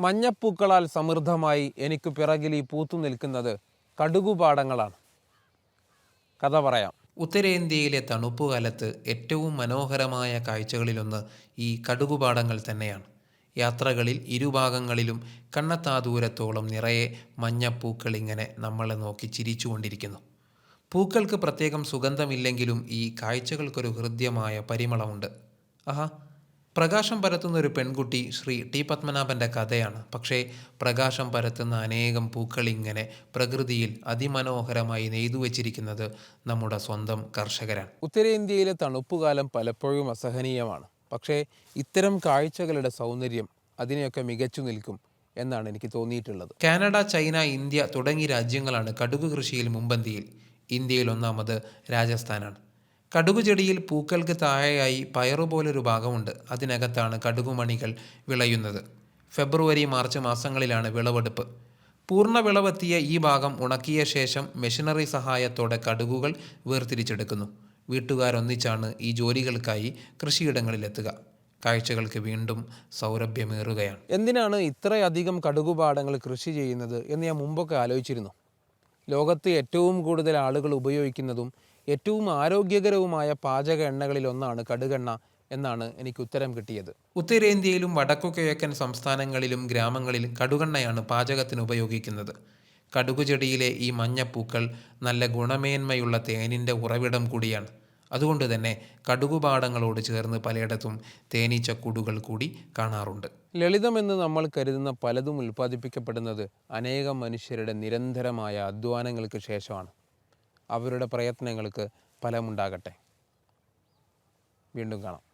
മഞ്ഞപ്പൂക്കളാൽ സമൃദ്ധമായി എനിക്ക് പിറകിൽ ഈ പൂത്തു നിൽക്കുന്നത് കടുകുപാടങ്ങളാണ്. കഥ പറയാം. ഉത്തരേന്ത്യയിലെ തണുപ്പുകാലത്ത് ഏറ്റവും മനോഹരമായ കാഴ്ചകളിലൊന്ന് ഈ കടുകുപാടങ്ങൾ തന്നെയാണ്. യാത്രകളിൽ ഇരുഭാഗങ്ങളിലും കണ്ണത്താ ദൂരത്തോളം നിറയെ മഞ്ഞപ്പൂക്കൾ ഇങ്ങനെ നമ്മളെ നോക്കി ചിരിച്ചുകൊണ്ടിരിക്കുന്നു. പൂക്കൾക്ക് പ്രത്യേകം സുഗന്ധമില്ലെങ്കിലും ഈ കാഴ്ചകൾക്കൊരു ഹൃദ്യമായ പരിമളമുണ്ട്. ആഹാ പ്രകാശം പരത്തുന്ന ഒരു പെൺകുട്ടി ശ്രീ ടി പത്മനാഭന്റെ കഥയാണ്. പക്ഷേ പ്രകാശം പരത്തുന്ന അനേകം പൂക്കളിങ്ങനെ പ്രകൃതിയിൽ അതിമനോഹരമായി നെയ്തു വച്ചിരിക്കുന്നത് നമ്മുടെ സ്വന്തം കർഷകരാണ്. ഉത്തരേന്ത്യയിലെ തണുപ്പുകാലം പലപ്പോഴും അസഹനീയമാണ്. പക്ഷേ ഇത്തരം കാഴ്ചകളുടെ സൗന്ദര്യം അതിനെയൊക്കെ മികച്ചു നിൽക്കും എന്നാണ് എനിക്ക് തോന്നിയിട്ടുള്ളത്. കാനഡ ചൈന ഇന്ത്യ തുടങ്ങിയ രാജ്യങ്ങളാണ് കടുക് കൃഷിയിൽ മുമ്പന്തിയിൽ ഇന്ത്യയിൽ ഒന്നാമത് രാജസ്ഥാനാണ്. കടുക് ചെടിയിൽ പൂക്കൾക്ക് താഴെയായി പയറുപോലൊരു ഭാഗമുണ്ട്. അതിനകത്താണ് കടുകുമണികൾ വിളയുന്നത്. ഫെബ്രുവരി മാർച്ച് മാസങ്ങളിലാണ് വിളവെടുപ്പ്. പൂർണ വിളവെത്തിയ ഈ ഭാഗം ഉണക്കിയ ശേഷം മെഷീനറി സഹായത്തോടെ കടുകുകൾ വേർതിരിച്ചെടുക്കുന്നു. വീട്ടുകാരൊന്നിച്ചാണ് ഈ ജോലികൾക്കായി കൃഷിയിടങ്ങളിലെത്തുക. കാഴ്ചകൾക്ക് വീണ്ടും സൗരഭ്യമേറുകയാണ്. എന്തിനാണ് ഇത്രയധികം കടുകുപാടങ്ങൾ കൃഷി ചെയ്യുന്നത് എന്ന് ഞാൻ മുമ്പൊക്കെ ആലോചിച്ചിരുന്നു. ലോകത്ത് ഏറ്റവും കൂടുതൽ ആളുകൾ ഉപയോഗിക്കുന്നതും ഏറ്റവും ആരോഗ്യകരവുമായ പാചക എണ്ണകളിൽ ഒന്നാണ് കടുകെണ്ണ എന്നാണ് എനിക്ക് ഉത്തരം കിട്ടിയത്. ഉത്തരേന്ത്യയിലും വടക്കു കിഴക്കൻ സംസ്ഥാനങ്ങളിലും ഗ്രാമങ്ങളിൽ കടുകെണ്ണയാണ് പാചകത്തിന് ഉപയോഗിക്കുന്നത്. കടുകുചെടിയിലെ ഈ മഞ്ഞപ്പൂക്കൾ നല്ല ഗുണമേന്മയുള്ള തേനിന്റെ ഉറവിടം കൂടിയാണ്. അതുകൊണ്ട് തന്നെ കടുകുപാടങ്ങളോട് ചേർന്ന് പലയിടത്തും തേനീച്ചക്കൂടുകൾ കൂടി കാണാറുണ്ട്. ലളിതമെന്ന് നമ്മൾ കരുതുന്ന പലതും ഉൽപ്പാദിപ്പിക്കപ്പെടുന്നത് അനേകം മനുഷ്യരുടെ നിരന്തരമായ അധ്വാനങ്ങൾക്ക് ശേഷമാണ്. അവരുടെ പ്രയത്നങ്ങൾക്ക് ഫലമുണ്ടാകട്ടെ. വീണ്ടും കാണാം.